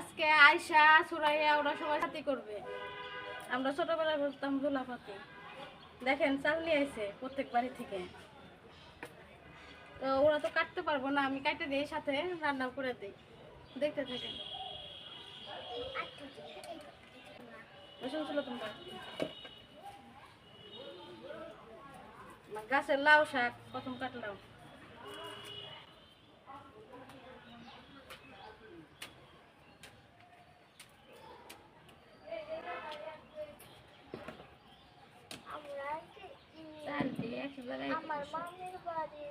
আজকে আয়সা সুরাইয়া ওরা সবাই সাথী করবে। আমরা ছোটবেলায় বলতাম গোলাপাতি দেখেন চাল নিয়ে আইছে প্রত্যেক বাড়ি থেকে। তো ওরা তো কাটতে পারব না, আমি কাটে দিই সাথে রান্না করে দিই। দেখতে থাকেন। রসুন ছিল তোমার? গাছের লাউ শাক, প্রথম কাটলাম। চাল দিয়ে একেবারে আমার মামির বাড়ি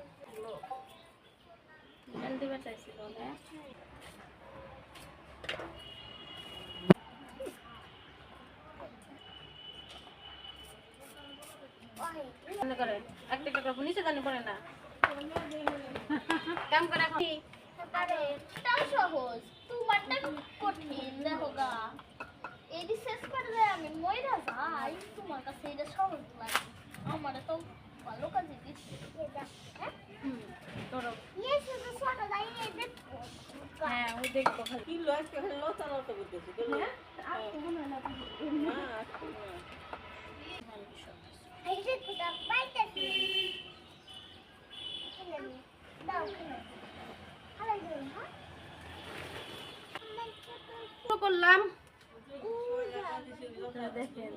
চাল দিবে চাইছিল না মনে করে একটা টাকা নিচে জানি পড়ে না। কাম করে আরে তাও সহজ। তোমারটা কঠিন দেখো গা। এটি শেষ করলে আমি ময়রা যাই। তোমার কাছে এটা সহজ লাগে। আমার তো ভালো কাজে হ্যাঁ হ্যাঁ ওই দেখব খালি কিলো লতা লতা করতেছে গেল এই যে কোথা পাইতেছি দাও খালাই দিন হ্যাঁ করলাম। দেখেন।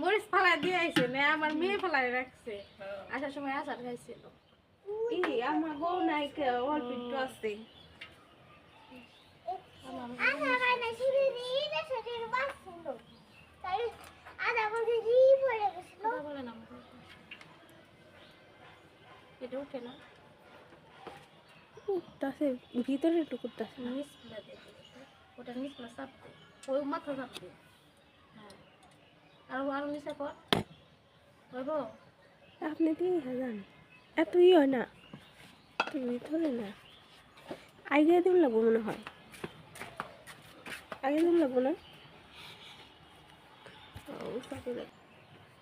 মরিচ ফালাই দিয়ে আইছে না আমার মেয়ে ফালাই রাখছে। আসার সময় আচার খাইছিল। আমার বউ নাই অল্প একটু আছে। না না। এটা উঠে না। ভিতরে একটু করতেছে নিচ ওটা নিচ চাপ দে ওই মাথা হ্যাঁ আর আরও নিচে কর। হইব আপনি দিয়ে হাজান এত ই হয় না। এত ভিতরে না। আগে দিন লাগবো মনে হয়। আগে দিন লাগবো না।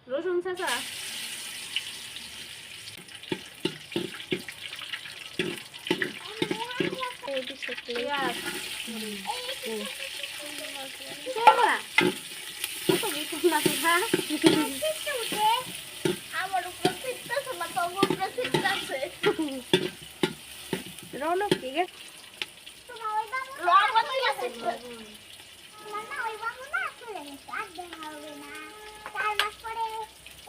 রসুন চাচা। পেঁয়াজ চলা কত বিকুল না তোরা আমার উপর চিত্তা শোনা তোমার উপরে চিত্তা আছে রৌনক কি গে? তোমার ওই বাবু রড বানাই আছে মামা ওই বাবু না চলে গেছে আর দেখা হবে না চার মাস পরে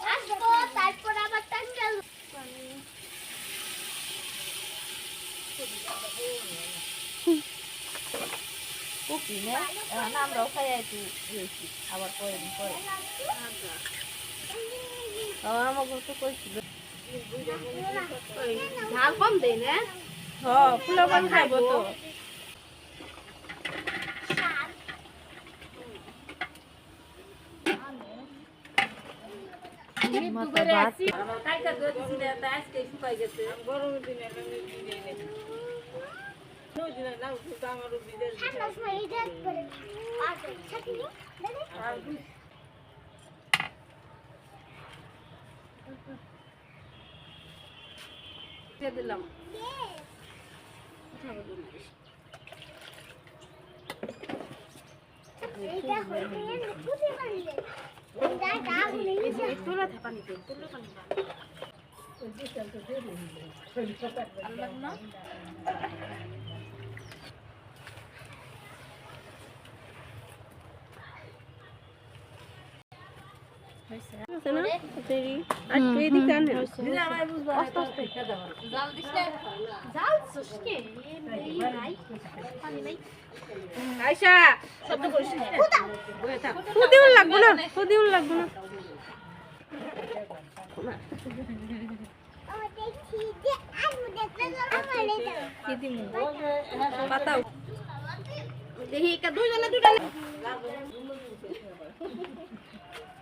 আসব তারপর আবার টাঙ্গাল কুকি না আমরাও খাই একটু দিয়েছি আবার পরে দিন পরে। আমাকে তো কইছিল। ঝাল কম দেই না? হ ফুলাবান খাইব তো। মাথা ভাত গরমের মিষ্টি দিয়ে নে। দিনে দিলাম। তুলা থে পানি দে তুলা পানি আল্লাহ না আছে না দেরি আর তুই এদিকে আনে জাল দিস না জাল সুস্কে এই নাই পানি নাই আয়শা শব্দ করিস না বয়ে থাক খুদিও লাগবো না। লাগবো না। দেখি কা দুইজনে দুইটা